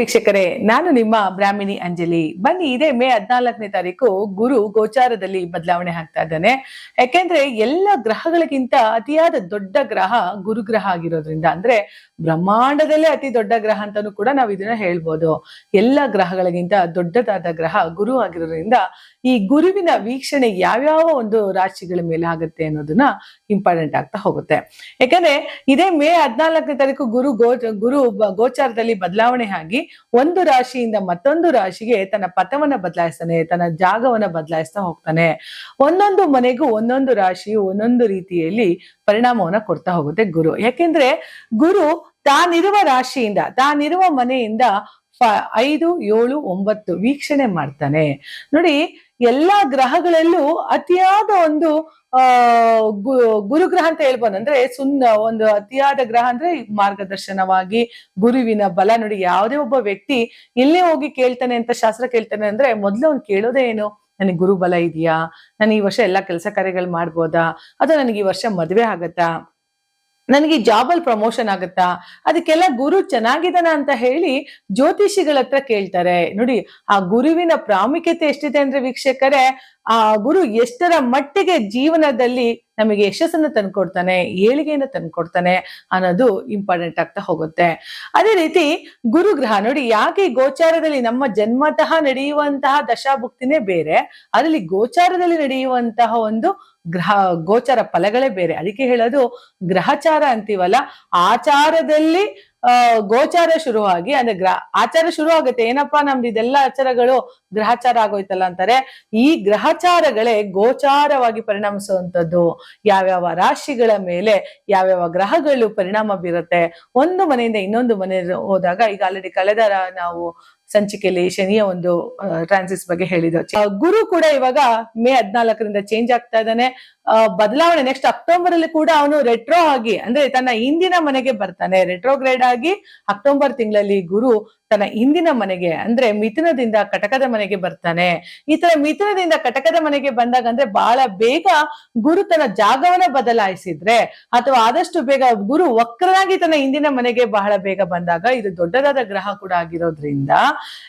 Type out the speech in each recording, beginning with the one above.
ವೀಕ್ಷಕರೇ, ನಾನು ನಿಮ್ಮ ಬ್ರಾಹ್ಮಿಣಿ ಅಂಜಲಿ. ಬನ್ನಿ, ಇದೇ ಮೇ ಹದಿನಾಲ್ಕನೇ ತಾರೀಕು ಗುರು ಗೋಚಾರದಲ್ಲಿ ಬದಲಾವಣೆ ಆಗ್ತಾ ಇದ್ದಾನೆ. ಯಾಕೆಂದ್ರೆ, ಎಲ್ಲ ಗ್ರಹಗಳಿಗಿಂತ ಅತಿಯಾದ ದೊಡ್ಡ ಗ್ರಹ ಗುರುಗ್ರಹ ಆಗಿರೋದ್ರಿಂದ, ಅಂದ್ರೆ ಬ್ರಹ್ಮಾಂಡದಲ್ಲೇ ಅತಿ ದೊಡ್ಡ ಗ್ರಹ ಅಂತಾನು ಕೂಡ ನಾವು ಇದನ್ನ ಹೇಳ್ಬೋದು. ಎಲ್ಲ ಗ್ರಹಗಳಿಗಿಂತ ದೊಡ್ಡದಾದ ಗ್ರಹ ಗುರು ಆಗಿರೋದ್ರಿಂದ, ಈ ಗುರುವಿನ ವೀಕ್ಷಣೆ ಯಾವ್ಯಾವ ಒಂದು ರಾಶಿಗಳ ಮೇಲೆ ಆಗುತ್ತೆ ಅನ್ನೋದನ್ನ ಇಂಪಾರ್ಟೆಂಟ್ ಆಗ್ತಾ ಹೋಗುತ್ತೆ. ಯಾಕಂದ್ರೆ, ಇದೇ ಮೇ ಹದಿನಾಲ್ಕನೇ ತಾರೀಕು ಗುರು ಗೋ, ಗುರು ಗೋಚಾರದಲ್ಲಿ ಬದಲಾವಣೆ ಆಗಿ ಒಂದು ರಾಶಿಯಿಂದ ಮತ್ತೊಂದು ರಾಶಿಗೆ ತನ್ನ ಪಥವನ್ನ ಬದಲಾಯಿಸ್ತಾನೆ, ತನ್ನ ಜಾಗವನ್ನ ಬದಲಾಯಿಸ್ತಾ ಹೋಗ್ತಾನೆ. ಒಂದೊಂದು ಮನೆಗೂ ಒಂದೊಂದು ರಾಶಿಯು ಒಂದೊಂದು ರೀತಿಯಲ್ಲಿ ಪರಿಣಾಮವನ್ನ ಕೊಡ್ತಾ ಹೋಗುತ್ತೆ ಗುರು. ಯಾಕೆಂದ್ರೆ ಗುರು ತಾನಿರುವ ರಾಶಿಯಿಂದ, ತಾನಿರುವ ಮನೆಯಿಂದ ಐದು, ಏಳು, ಒಂಬತ್ತು ವೀಕ್ಷಣೆ ಮಾಡ್ತಾನೆ. ನೋಡಿ ಎಲ್ಲಾ ಗ್ರಹಗಳಲ್ಲೂ ಅತಿಯಾದ ಒಂದು, ಆ ಗುರುಗ್ರಹ ಅಂತ ಹೇಳ್ಬೋದು. ಅಂದ್ರೆ ಸುಂದ ಒಂದು ಅತಿಯಾದ ಗ್ರಹ ಅಂದ್ರೆ ಮಾರ್ಗದರ್ಶನವಾಗಿ, ಗುರುವಿನ ಬಲ. ನೋಡಿ, ಯಾವುದೇ ಒಬ್ಬ ವ್ಯಕ್ತಿ ಎಲ್ಲೇ ಹೋಗಿ ಕೇಳ್ತಾನೆ ಅಂತ ಶಾಸ್ತ್ರ ಕೇಳ್ತಾನೆ ಅಂದ್ರೆ ಮೊದ್ಲು ಅವ್ನು ಕೇಳೋದೇ ಏನು? ನನಗೆ ಗುರುಬಲ ಇದೆಯಾ? ನಾನು ಈ ವರ್ಷ ಎಲ್ಲಾ ಕೆಲಸ ಕಾರ್ಯಗಳು ಮಾಡ್ಬೋದಾ? ಅಥವಾ ನನಗೆ ಈ ವರ್ಷ ಮದುವೆ ಆಗತ್ತಾ? ನನಗೆ ಜಾಬ್ ಅಲ್ಲಿ ಪ್ರಮೋಷನ್ ಆಗುತ್ತಾ? ಅದಕ್ಕೆಲ್ಲ ಗುರು ಚೆನ್ನಾಗಿದ್ದಾನ ಅಂತ ಹೇಳಿ ಜ್ಯೋತಿಷಿಗಳ ಹತ್ರ ಕೇಳ್ತಾರೆ. ನೋಡಿ, ಆ ಗುರುವಿನ ಪ್ರಾಮುಖ್ಯತೆ ಎಷ್ಟಿದೆ ಅಂದ್ರೆ ವೀಕ್ಷಕರೇ, ಆ ಗುರು ಎಷ್ಟರ ಮಟ್ಟಿಗೆ ಜೀವನದಲ್ಲಿ ನಮಗೆ ಯಶಸ್ಸನ್ನ ತಂದ್ಕೊಡ್ತಾನೆ, ಏಳಿಗೆಯನ್ನ ತಂದ್ಕೊಡ್ತಾನೆ ಅನ್ನೋದು ಇಂಪಾರ್ಟೆಂಟ್ ಆಗ್ತಾ ಹೋಗುತ್ತೆ. ಅದೇ ರೀತಿ ಗುರುಗ್ರಹ ನೋಡಿ ಯಾಕೆ ಗೋಚಾರದಲ್ಲಿ ನಮ್ಮ ಜನ್ಮತಃ ನಡೆಯುವಂತಹ ದಶಾಭುಕ್ತಿನೇ ಬೇರೆ, ಅದರಲ್ಲಿ ಗೋಚಾರದಲ್ಲಿ ನಡೆಯುವಂತಹ ಒಂದು ಗ್ರಹ, ಗೋಚಾರ ಫಲಗಳೇ ಬೇರೆ. ಅದಕ್ಕೆ ಹೇಳೋದು ಗ್ರಹಚಾರ ಅಂತೀವಲ್ಲ, ಆಚಾರದಲ್ಲಿ ಗೋಚಾರ ಶುರುವಾಗಿ, ಅಂದ್ರೆ ಗ್ರಹ ಆಚಾರ ಶುರು ಆಗುತ್ತೆ ಏನಪ್ಪಾ ನಮ್ದು ಇದೆಲ್ಲ ಆಚಾರಗಳು ಗ್ರಹಚಾರ ಆಗೋಯ್ತಲ್ಲ ಅಂತಾರೆ. ಈ ಗ್ರಹಚಾರಗಳೇ ಗೋಚಾರವಾಗಿ ಪರಿಣಮಿಸುವಂತದ್ದು ಯಾವ್ಯಾವ ರಾಶಿಗಳ ಮೇಲೆ ಯಾವ್ಯಾವ ಗ್ರಹಗಳು ಪರಿಣಾಮ ಬೀರುತ್ತೆ. ಒಂದು ಮನೆಯಿಂದ ಇನ್ನೊಂದು ಮನೆ ಹೋದಾಗ, ಈಗ ಆಲ್ರೆಡಿ ಕಳೆದ ನಾವು ಸಂಚಿಕೆಯಲ್ಲಿ ಶನಿಯ ಒಂದು ಟ್ರಾನ್ಸಿಸ್ ಬಗ್ಗೆ ಹೇಳಿದ್ರು ಗುರು ಕೂಡ ಇವಾಗ ಮೇ ಹದಿನಾಲ್ಕರಿಂದ ಚೇಂಜ್ ಆಗ್ತಾ ಇದ್ದಾನೆ. ಬದಲಾವಣೆ ನೆಕ್ಸ್ಟ್ ಅಕ್ಟೋಬರ್ ಅಲ್ಲಿ ಕೂಡ ಅವನು ರೆಟ್ರೋ ಆಗಿ, ಅಂದ್ರೆ ತನ್ನ ಹಿಂದಿನ ಮನೆಗೆ ಬರ್ತಾನೆ. ರೆಟ್ರೋಗ್ರೇಡ್ ಆಗಿ ಅಕ್ಟೋಬರ್ ತಿಂಗಳಲ್ಲಿ ಗುರು ತನ್ನ ಹಿಂದಿನ ಮನೆಗೆ, ಅಂದ್ರೆ ಮಿಥುನದಿಂದ ಕಟಕದ ಮನೆಗೆ ಬರ್ತಾನೆ. ಈ ತರ ಮಿಥುನದಿಂದ ಕಟಕದ ಮನೆಗೆ ಬಂದಾಗ ಅಂದ್ರೆ ಬಹಳ ಬೇಗ ಗುರು ತನ್ನ ಜಾಗವನ್ನ ಬದಲಾಯಿಸಿದ್ರೆ, ಅಥವಾ ಆದಷ್ಟು ಬೇಗ ಗುರು ವಕ್ರನಾಗಿ ತನ್ನ ಹಿಂದಿನ ಮನೆಗೆ ಬಹಳ ಬೇಗ ಬಂದಾಗ ಇದು ದೊಡ್ಡದಾದ ಗ್ರಹ ಕೂಡ ಆಗಿರೋದ್ರಿಂದ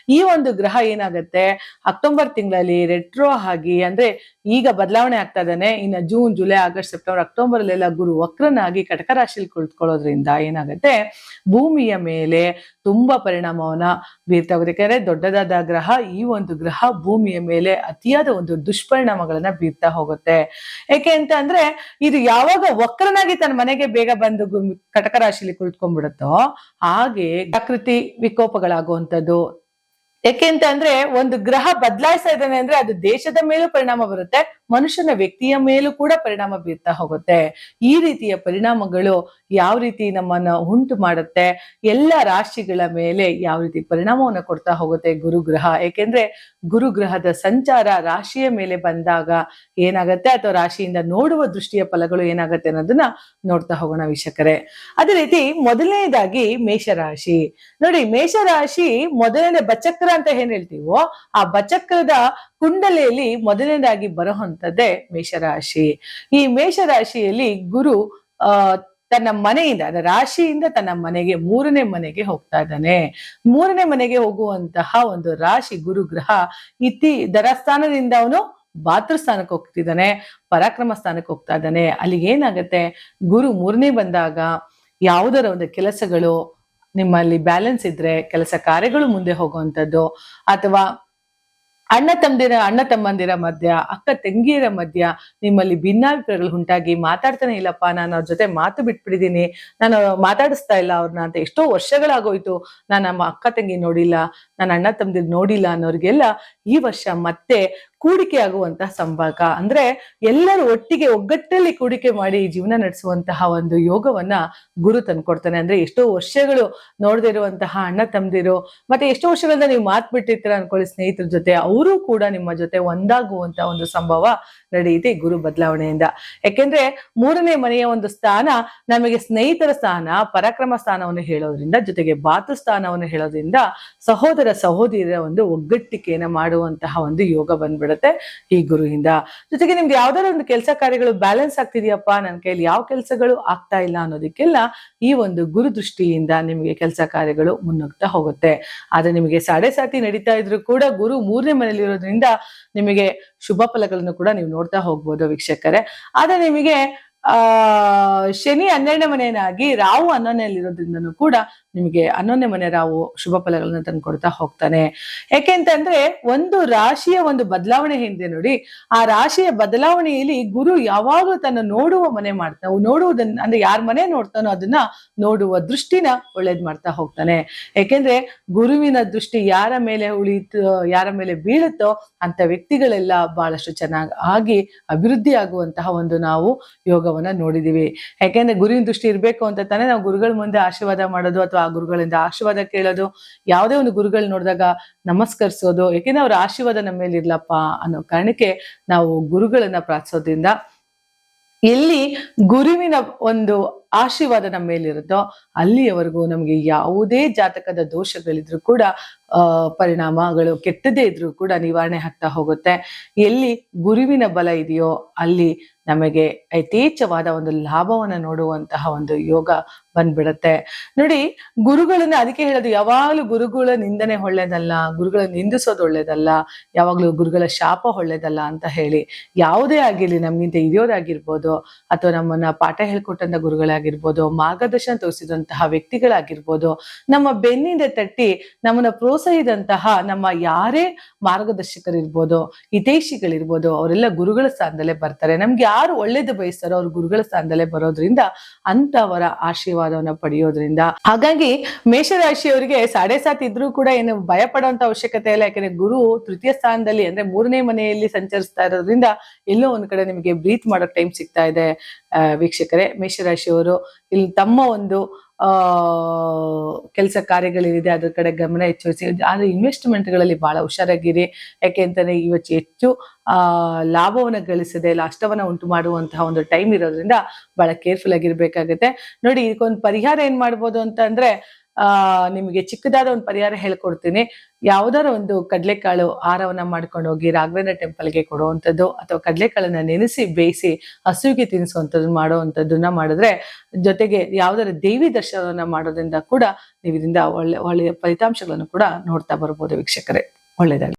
ಈ ಒಂದು ಗ್ರಹ ಏನಾಗುತ್ತೆ? ಅಕ್ಟೋಬರ್ ತಿಂಗಳಲ್ಲಿ ರೆಟ್ರೋ ಆಗಿ, ಅಂದ್ರೆ ಈಗ ಬದಲಾವಣೆ ಆಗ್ತಾ ಇದ್ದಾನೆ ಇನ್ನು June July August September October ಅಲ್ಲೆಲ್ಲ ಗುರು ವಕ್ರನಾಗಿ ಕಟಕ ರಾಶಿಲಿ ಕುಳಿತುಕೊಳ್ಳೋದ್ರಿಂದ ಏನಾಗುತ್ತೆ? ಭೂಮಿಯ ಮೇಲೆ ತುಂಬಾ ಪರಿಣಾಮವನ್ನ ಬೀರ್ತಾ ಹೋಗುತ್ತೆ ಯಾಕಂದ್ರೆ ದೊಡ್ಡದಾದ ಗ್ರಹ, ಈ ಒಂದು ಗ್ರಹ ಭೂಮಿಯ ಮೇಲೆ ಅತಿಯಾದ ಒಂದು ದುಷ್ಪರಿಣಾಮಗಳನ್ನ ಬೀರ್ತಾ ಹೋಗುತ್ತೆ. ಯಾಕೆ ಅಂತ ಅಂದ್ರೆ, ಇದು ಯಾವಾಗ ವಕ್ರನಾಗಿ ತನ್ನ ಮನೆಗೆ ಬೇಗ ಬಂದು ಕಟಕ ರಾಶಿಲಿ ಕುಳಿತುಕೊಂಡ್ಬಿಡುತ್ತೋ ಹಾಗೆ ಪ್ರಕೃತಿ ವಿಕೋಪಗಳಾಗುವಂಥದ್ದು ಯಾಕೆ ಅಂತ ಅಂದ್ರೆ ಒಂದು ಗ್ರಹ ಬದಲಾಯಿಸ್ತಾ ಇದ್ದಾನೆ ಅಂದ್ರೆ ಅದು ದೇಶದ ಮೇಲೂ ಪರಿಣಾಮ ಬರುತ್ತೆ. ಮನುಷ್ಯನ ವ್ಯಕ್ತಿಯ ಮೇಲೂ ಕೂಡ ಪರಿಣಾಮ ಬೀರ್ತಾ ಹೋಗುತ್ತೆ. ಈ ರೀತಿಯ ಪರಿಣಾಮಗಳು ಯಾವ ರೀತಿ ನಮ್ಮನ್ನ ಉಂಟು ಮಾಡುತ್ತೆ, ಎಲ್ಲ ರಾಶಿಗಳ ಮೇಲೆ ಯಾವ ರೀತಿ ಪರಿಣಾಮವನ್ನು ಕೊಡ್ತಾ ಹೋಗುತ್ತೆ ಗುರುಗ್ರಹ. ಏಕೆಂದ್ರೆ ಗುರುಗ್ರಹದ ಸಂಚಾರ ರಾಶಿಯ ಮೇಲೆ ಬಂದಾಗ ಏನಾಗುತ್ತೆ ಅಥವಾ ರಾಶಿಯಿಂದ ನೋಡುವ ದೃಷ್ಟಿಯ ಫಲಗಳು ಏನಾಗುತ್ತೆ ಅನ್ನೋದನ್ನ ನೋಡ್ತಾ ಹೋಗೋಣ ವೀಕ್ಷಕರೇ. ಅದೇ ರೀತಿ ಮೊದಲನೇದಾಗಿ ಮೇಷರಾಶಿ. ನೋಡಿ, ಮೇಷರಾಶಿ ಮೊದಲನೇ ಬಚಕ್ರ ಅಂತ ಏನ್ ಹೇಳ್ತೀವೋ, ಆ ಬಚಕ್ರದ ಕುಂಡಲಿಯಲ್ಲಿ ಮೊದಲನೇದಾಗಿ ಬರುವಂತದ್ದೇ ಮೇಷರಾಶಿ. ಈ ಮೇಷರಾಶಿಯಲ್ಲಿ ಗುರು ತನ್ನ ಮನೆಯಿಂದ ರಾಶಿಯಿಂದ ತನ್ನ ಮನೆಗೆ, ಮೂರನೇ ಮನೆಗೆ ಹೋಗ್ತಾ ಇದ್ದಾನೆ. ಮೂರನೇ ಮನೆಗೆ ಹೋಗುವಂತಹ ಒಂದು ರಾಶಿ ಗುರುಗ್ರಹ ಇತಿ ದರಸ್ಥಾನದಿಂದ ಅವನು ಭಾತೃಸ್ಥಾನಕ್ಕೆ ಹೋಗ್ತಿದ್ದಾನೆ, ಪರಾಕ್ರಮ ಸ್ಥಾನಕ್ಕೆ ಹೋಗ್ತಾ ಇದ್ದಾನೆ. ಅಲ್ಲಿಗೆ ಏನಾಗತ್ತೆ? ಗುರು ಮೂರನೇ ಬಂದಾಗ ಯಾವುದರ ಒಂದು ಕೆಲಸಗಳು, ನಿಮ್ಮಲ್ಲಿ ಬ್ಯಾಲೆನ್ಸ್ ಇದ್ರೆ, ಕೆಲಸ ಕಾರ್ಯಗಳು ಮುಂದೆ ಹೋಗುವಂಥದ್ದು, ಅಥವಾ ಅಣ್ಣ ತಮ್ಮದಿರ, ಅಣ್ಣ ತಮ್ಮಂದಿರ ಮಧ್ಯ, ಅಕ್ಕ ತಂಗಿಯರ ಮಧ್ಯ ನಿಮ್ಮಲ್ಲಿ ಭಿನ್ನಾಭಿಪ್ರಾಯಗಳು ಉಂಟಾಗಿ ಮಾತಾಡ್ತಾನೆ ಇಲ್ಲಪ್ಪ. ನಾನು ಅವ್ರ ಜೊತೆ ಮಾತು ಬಿಟ್ಬಿಟ್ಟಿದ್ದೀನಿ. ನಾನು ಮಾತಾಡಿಸ್ತಾ ಇಲ್ಲ ಅವ್ರನ್ನ ಅಂತ ಎಷ್ಟೋ ವರ್ಷಗಳಾಗೋಯ್ತು. ನಾನು ನಮ್ಮ ಅಕ್ಕ ತಂಗಿ ನೋಡಿಲ್ಲ. ನಾನು ಅಣ್ಣ ತಮ್ಮದಿರ್ ನೋಡಿಲ್ಲ ಅನ್ನೋರಿಗೆಲ್ಲ ಈ ವರ್ಷ ಮತ್ತೆ ಕೂಡಿಕೆ ಆಗುವಂತಹ ಸಂಭಾಗ. ಅಂದ್ರೆ ಎಲ್ಲರೂ ಒಟ್ಟಿಗೆ ಒಗ್ಗಟ್ಟಲ್ಲಿ ಕೂಡಿಕೆ ಮಾಡಿ ಜೀವನ ನಡೆಸುವಂತಹ ಒಂದು ಯೋಗವನ್ನ ಗುರು ತಂದ್ಕೊಡ್ತಾನೆ ಅಂದ್ರೆ ಎಷ್ಟೋ ವರ್ಷಗಳು ನೋಡದೇ ಇರುವಂತಹ ಅಣ್ಣ ತಮ್ಮದಿರು ಮತ್ತೆ ಎಷ್ಟೋ ವರ್ಷಗಳಿಂದ ನೀವು ಮಾತ್ ಬಿಟ್ಟಿರ್ತೀರ ಅನ್ಕೊಳ್ಳಿ ಸ್ನೇಹಿತರ ಜೊತೆ, ಅವರು ಕೂಡ ನಿಮ್ಮ ಜೊತೆ ಒಂದಾಗುವಂತ ಒಂದು ಸಂಭವ ನಡೆಯುತ್ತೆ ಗುರು ಬದಲಾವಣೆಯಿಂದ. ಯಾಕೆಂದ್ರೆ ಮೂರನೇ ಮನೆಯ ಒಂದು ಸ್ಥಾನ ನಮಗೆ ಸ್ನೇಹಿತರ ಸ್ಥಾನ, ಪರಾಕ್ರಮ ಸ್ಥಾನವನ್ನು ಹೇಳೋದ್ರಿಂದ, ಜೊತೆಗೆ ಬಾತು ಸ್ಥಾನವನ್ನು ಹೇಳೋದ್ರಿಂದ ಸಹೋದರ ಸಹೋದರಿಯರ ಒಂದು ಒಗ್ಗಟ್ಟಿಕೆಯನ್ನ ಮಾಡುವ ಮಾಡುವಂತಹ ಒಂದು ಯೋಗ ಬಂದ್ಬಿಡುತ್ತೆ ಈ ಗುರುವಿಂದ. ಜೊತೆಗೆ ನಿಮ್ಗೆ ಯಾವ್ದಾದ್ರು ಒಂದು ಕೆಲಸ ಕಾರ್ಯಗಳು ಬ್ಯಾಲೆನ್ಸ್ ಆಗ್ತಿದೆಯಪ್ಪ? ನನ್ನ ಕೈಯಲ್ಲಿ ಯಾವ ಕೆಲಸಗಳು ಆಗ್ತಾ ಇಲ್ಲ ಅನ್ನೋದಕ್ಕೆಲ್ಲ ಈ ಒಂದು ಗುರು ದೃಷ್ಟಿಯಿಂದ ನಿಮಗೆ ಕೆಲಸ ಕಾರ್ಯಗಳು ಮುನ್ನುಗ್ತಾ ಹೋಗುತ್ತೆ. ಆದ್ರೆ ನಿಮಗೆ ಸಾಡೆ ಸಾತಿ ನಡೀತಾ ಇದ್ರು ಕೂಡ ಗುರು ಮೂರನೇ ಮನೆಯಲ್ಲಿ ಇರೋದ್ರಿಂದ ನಿಮಗೆ ಶುಭ ಫಲಗಳನ್ನು ಕೂಡ ನೀವು ನೋಡ್ತಾ ಹೋಗ್ಬೋದು ವೀಕ್ಷಕರೇ. ಆದ್ರೆ ನಿಮಗೆ ಆ, ಶನಿ ಹನ್ನೆರಡನೇ ಮನೆಯನ್ನಾಗಿ ರಾವು ಹನ್ನೊಂದನೆಯಲ್ಲಿರೋದ್ರಿಂದನೂ ಕೂಡ ನಿಮಗೆ ಹನ್ನೊಂದನೇ ಮನೆ ರಾವು ಶುಭ ಫಲಗಳನ್ನ ತಂದು ಕೊಡ್ತಾ ಹೋಗ್ತಾನೆ. ಯಾಕೆಂತಂದ್ರೆ ಒಂದು ರಾಶಿಯ ಒಂದು ಬದಲಾವಣೆ ಹಿಂದೆ ನೋಡಿ, ಆ ರಾಶಿಯ ಬದಲಾವಣೆಯಲ್ಲಿ ಗುರು ಯಾವಾಗಲೂ ತನ್ನ ನೋಡುವ ಮನೆ ಮಾಡ್ತಾ ನೋಡುವುದನ್ನ ಅಂದ್ರೆ ಯಾರ ಮನೆ ನೋಡ್ತಾನೋ ಅದನ್ನ ನೋಡುವ ದೃಷ್ಟಿನ ಒಳ್ಳೇದ್ ಮಾಡ್ತಾ ಹೋಗ್ತಾನೆ. ಯಾಕೆಂದ್ರೆ ಗುರುವಿನ ದೃಷ್ಟಿ ಯಾರ ಮೇಲೆ ಉಳಿತು, ಯಾರ ಮೇಲೆ ಬೀಳುತ್ತೋ ಅಂತ ವ್ಯಕ್ತಿಗಳೆಲ್ಲ ಬಹಳಷ್ಟು ಚೆನ್ನಾಗಿ ಆಗಿ ಅಭಿವೃದ್ಧಿ ಆಗುವಂತಹ ಒಂದು ನಾವು ಯೋಗವನ್ನ ನೋಡಿದೀವಿ. ಯಾಕೆಂದ್ರೆ ಗುರುವಿನ ದೃಷ್ಟಿ ಇರಬೇಕು ಅಂತ ತಾನೇ ನಾವು ಗುರುಗಳ ಮುಂದೆ ಆಶೀರ್ವಾದ ಮಾಡೋದು ಅಥವಾ ಆ ಗುರುಗಳಿಂದ ಆಶೀರ್ವಾದ ಕೇಳೋದು, ಯಾವುದೇ ಒಂದು ಗುರುಗಳು ನೋಡಿದಾಗ ನಮಸ್ಕರಿಸೋದು, ಯಾಕೆಂದ್ರೆ ಅವ್ರ ಆಶೀರ್ವಾದ ನಮ್ಮ ಮೇಲೆ ಇರ್ಲಪ್ಪ ಅನ್ನೋ ಕಾರಣಕ್ಕೆ ನಾವು ಗುರುಗಳನ್ನ ಪ್ರಾರ್ಥಿಸೋದ್ರಿಂದ ಎಲ್ಲಿ ಗುರುವಿನ ಒಂದು ಆಶೀರ್ವಾದ ನಮ್ಮ ಮೇಲಿರುತ್ತೋ ಅಲ್ಲಿಯವರೆಗೂ ನಮಗೆ ಯಾವುದೇ ಜಾತಕದ ದೋಷಗಳಿದ್ರು ಕೂಡ ಪರಿಣಾಮಗಳು ಕೆಟ್ಟದೇ ಇದ್ರೂ ಕೂಡ ನಿವಾರಣೆ ಆಗ್ತಾ ಹೋಗುತ್ತೆ. ಎಲ್ಲಿ ಗುರುವಿನ ಬಲ ಇದೆಯೋ ಅಲ್ಲಿ ನಮಗೆ ಯಥೇಚ್ಛವಾದ ಒಂದು ಲಾಭವನ್ನ ನೋಡುವಂತಹ ಒಂದು ಯೋಗ ಬಂದ್ಬಿಡತ್ತೆ. ನೋಡಿ, ಗುರುಗಳನ್ನ ಅದಕ್ಕೆ ಹೇಳೋದು ಯಾವಾಗ್ಲೂ ಗುರುಗಳ ನಿಂದನೆ ಒಳ್ಳೇದಲ್ಲ, ಗುರುಗಳ ನಿಂದಿಸೋದು ಒಳ್ಳೇದಲ್ಲ, ಯಾವಾಗ್ಲೂ ಗುರುಗಳ ಶಾಪ ಒಳ್ಳೇದಲ್ಲ ಅಂತ ಹೇಳಿ ಯಾವುದೇ ಆಗಿರ್ಲಿ, ನಮ್ಗಿಂತ ಹಿರಿಯೋರಾಗಿರ್ಬೋದು ಅಥವಾ ನಮ್ಮನ್ನ ಪಾಠ ಹೇಳ್ಕೊಟ್ಟಂತ ಗುರುಗಳಾಗಿರ್ಬೋದು, ಮಾರ್ಗದರ್ಶನ ತೋರಿಸಿದಂತಹ ವ್ಯಕ್ತಿಗಳಾಗಿರ್ಬೋದು, ನಮ್ಮ ಬೆನ್ನಿಂದ ತಟ್ಟಿ ನಮ್ಮನ್ನ ಪ್ರೋತ್ಸಾಹಿದಂತಹ ನಮ್ಮ ಯಾರೇ ಮಾರ್ಗದರ್ಶಕರಿರ್ಬೋದು, ಹಿತೈಷಿಗಳಿರ್ಬೋದು, ಅವರೆಲ್ಲ ಗುರುಗಳ ಸ್ಥಾನದಲ್ಲೇ ಬರ್ತಾರೆ. ನಮ್ಗೆ ಯಾರು ಒಳ್ಳೇದು ಬಯಸ್ತಾರೋ ಅವ್ರ ಗುರುಗಳ ಸ್ಥಾನದಲ್ಲೇ ಬರೋದ್ರಿಂದ ಅಂತವರ ಆಶೀರ್ವಾದವನ್ನ ಪಡೆಯೋದ್ರಿಂದ. ಹಾಗಾಗಿ ಮೇಷರಾಶಿಯವರಿಗೆ ಸಾಡೆ ಸಾತ್ ಇದ್ರೂ ಕೂಡ ಏನು ಭಯ ಪಡುವಂತ ಅವಶ್ಯಕತೆ ಇಲ್ಲ. ಯಾಕಂದ್ರೆ ಗುರು ತೃತೀಯ ಸ್ಥಾನದಲ್ಲಿ ಅಂದ್ರೆ ಮೂರನೇ ಮನೆಯಲ್ಲಿ ಸಂಚರಿಸ್ತಾ ಇರೋದ್ರಿಂದ ಎಲ್ಲೋ ಒಂದ್ ಕಡೆ ನಿಮಗೆ ಬ್ರೀತ್ ಮಾಡೋಕ್ ಟೈಮ್ ಸಿಗ್ತಾ ಇದೆ. ವೀಕ್ಷಕರೇ, ಮೇಷರಾಶಿಯವರು, ಇಲ್ಲಿ ತಮ್ಮ ಒಂದು ಕೆಲಸ ಕಾರ್ಯಗಳೇನಿದೆ ಅದ್ರ ಕಡೆ ಗಮನ ಹೆಚ್ಚಿಸಿ. ಆದ್ರೆ ಇನ್ವೆಸ್ಟ್ಮೆಂಟ್ಗಳಲ್ಲಿ ಬಹಳ ಹುಷಾರಾಗಿರಿ. ಯಾಕೆ ಅಂತಂದ್ರೆ ಇವತ್ತು ಹೆಚ್ಚು ಲಾಭವನ್ನ ಗಳಿಸದೆ ನಷ್ಟವನ್ನು ಉಂಟು ಮಾಡುವಂತಹ ಒಂದು ಟೈಮ್ ಇರೋದ್ರಿಂದ ಬಹಳ ಕೇರ್ಫುಲ್ ಆಗಿರ್ಬೇಕಾಗತ್ತೆ. ನೋಡಿ, ಇದಕ್ಕೊಂದು ಪರಿಹಾರ ಏನ್ ಮಾಡ್ಬೋದು ಅಂತ ಅಂದ್ರೆ ಆ, ನಿಮಗೆ ಚಿಕ್ಕದಾದ ಒಂದು ಪರಿಹಾರ ಹೇಳ್ಕೊಡ್ತೀನಿ. ಯಾವ್ದಾರ ಒಂದು ಕಡಲೆಕಾಳು ಆಹಾರವನ್ನ ಮಾಡ್ಕೊಂಡು ಹೋಗಿ ರಾಘವೇಂದ್ರ ಟೆಂಪಲ್ಗೆ ಕೊಡುವಂಥದ್ದು ಅಥವಾ ಕಡಲೆಕಾಳನ್ನ ನೆನೆಸಿ ಬೇಯಿಸಿ ಹಸುವಿಗೆ ತಿನ್ನಿಸುವಂಥದ್ದು ಮಾಡುವಂಥದ್ದನ್ನ ಮಾಡಿದ್ರೆ ಜೊತೆಗೆ ಯಾವ್ದಾರ ದೇವಿ ದರ್ಶನವನ್ನ ಮಾಡೋದ್ರಿಂದ ಕೂಡ ನೀವು ಇದರಿಂದ ಒಳ್ಳೆ, ಒಳ್ಳೆಯ ಫಲಿತಾಂಶಗಳನ್ನು ಕೂಡ ನೋಡ್ತಾ ಬರ್ಬೋದು ವೀಕ್ಷಕರೇ. ಒಳ್ಳೆಯದಾಗಲಿ